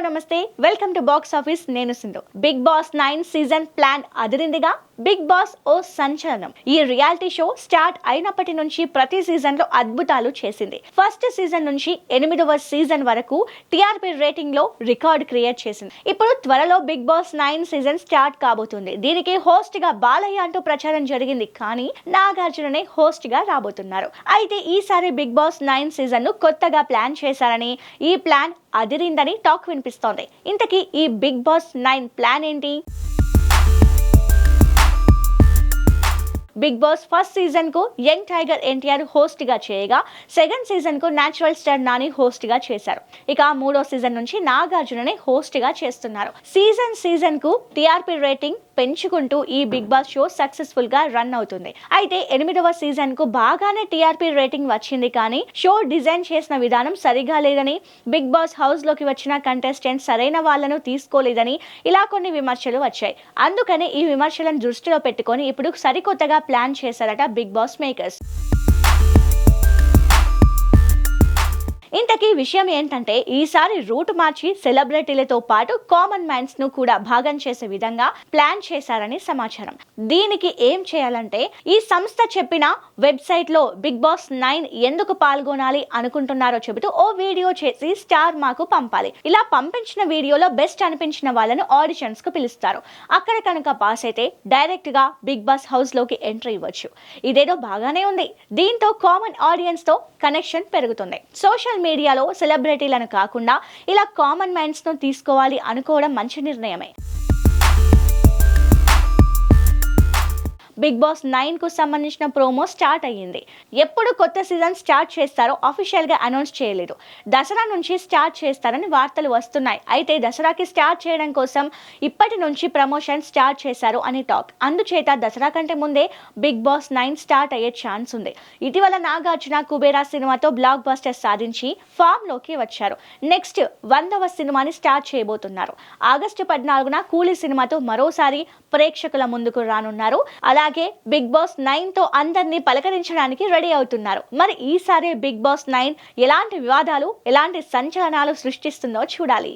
Hello namaste. Welcome to box office నేను Sindhu. Bigg Boss nine season plan అదిరిందిగా? Bigg Boss ఓ సంచలనం ఈ reality show start అయినప్పటి నుంచి ప్రతి సీజన్లో అద్భుతాలు చేసింది. ఫస్ట్ సీజన్ నుంచి ఎనిమిదవ సీజన్ వరకు టీఆర్పీ రేటింగ్లో రికార్డ్ క్రియేట్ చేసింది. ఇప్పుడు త్వరలో Bigg Boss nine season start కాబోతుంది. దీనికి హోస్ట్గా బాలయ్య అంటూ ప్రచారం జరిగింది కానీ నాగార్జుననే హోస్ట్గా రాబోతున్నారు. అయితే ఈసారి బిగ్ బాస్ నైన్ సీజన్ను కొత్తగా ప్లాన్ చేశారని ఈ ప్లాన్ అదిరిందని టాక్ వినిపిస్తోంది. ఇంతకీ ఈ బిగ్ బాస్ నైన్ ప్లాన్ ఏంటి? బిగ్ బాస్ ఫస్ట్ సీజన్కు యంగ్ టైగర్ ఎన్టీఆర్ హోస్ట్గా చేయగా సెకండ్ సీజన్కు న్యాచురల్ నేచురల్ స్టార్ నాని హోస్ట్గా చేశారు. ఇక మూడో సీజన్ నుంచి నాగార్జునని హోస్ట్గా చేస్తున్నారు. సీజన్ సీజన్కు టీఆర్పీ రేటింగ్ పెంచుకుంటూ ఈ బిగ్ బాస్ షో సక్సెస్ఫుల్గా రన్ అవుతుంది. అయితే ఎనిమిదవ సీజన్కు బాగానే టీఆర్పీ రేటింగ్ వచ్చింది కానీ షో డిజైన్ చేసిన విధానం సరిగా లేదని బిగ్ బాస్ హౌస్లోకి వచ్చిన కంటెస్టెంట్ సరైన వాళ్ళను తీసుకోలేదని ఇలా కొన్ని విమర్శలు వచ్చాయి. అందుకని ఈ విమర్శలను దృష్టిలో పెట్టుకొని ఇప్పుడు సరికొత్తగా ప్లాన్ చేశారట బిగ్ బాస్ మేకర్స్. ఇంతకీ విషయం ఏంటంటే ఈసారి రూట్ మార్చి సెలబ్రిటీలతో పాటు కామన్ మ్యాన్స్ను కూడా భాగం చేసే విధంగా ప్లాన్ చేశారని సమాచారం. దీనికి ఏం చేయాలంటే ఈ సంస్థ చెప్పిన వెబ్సైట్లో బిగ్ బాస్ నైన్ ఎందుకు పాల్గొనాలి అనుకుంటున్నారో చెబుతూ ఓ వీడియో చేసి స్టార్ మాకు పంపాలి. ఇలా పంపించిన వీడియోలో బెస్ట్ అనిపించిన వాళ్ళను ఆడిషన్స్కు పిలుస్తారు. అక్కడ కనుక పాస్ అయితే డైరెక్ట్గా బిగ్ బాస్ హౌస్లోకి ఎంట్రీ ఇవ్వచ్చు. ఇదేదో బాగానే ఉంది. దీంతో కామన్ ఆడియన్స్తో కనెక్షన్ పెరుగుతుంది. సోషల్ మీడియాలో సెలబ్రిటీలను కాకుండా ఇలా కామన్ మైండ్స్ను తీసుకోవాలి అనుకోవడం మంచి నిర్ణయమే. బిగ్ బాస్ నైన్కు సంబంధించిన ప్రోమో స్టార్ట్ అయ్యింది. ఎప్పుడు కొత్త సీజన్ స్టార్ట్ చేస్తారో అఫీషియల్గా అనౌన్స్ చేయలేదు. దసరా నుంచి స్టార్ట్ చేస్తారని వార్తలు వస్తున్నాయి. అయితే దసరాకి స్టార్ట్ చేయడం కోసం ఇప్పటి నుంచి ప్రమోషన్ స్టార్ట్ చేశారు అని టాక్. అందుచేత దసరా కంటే ముందే బిగ్ బాస్ నైన్ స్టార్ట్ అయ్యే ఛాన్స్ ఉంది. ఇటీవల నాగార్జున కుబేరా సినిమాతో బ్లాక్ బస్టర్ సాధించి ఫామ్లోకి వచ్చారు. నెక్స్ట్ వందవ సినిమాని స్టార్ట్ చేయబోతున్నారు. ఆగస్టు పద్నాలుగున కూలీ సినిమాతో మరోసారి ప్రేక్షకుల ముందుకు రానున్నారు. అలా అలాగే బిగ్ బాస్ నైన్తో అందరినీ పలకరించడానికి రెడీ అవుతున్నారు. మరి ఈసారి బిగ్ బాస్ నైన్ ఎలాంటి వివాదాలు ఎలాంటి సంచలనాలు సృష్టిస్తుందో చూడాలి.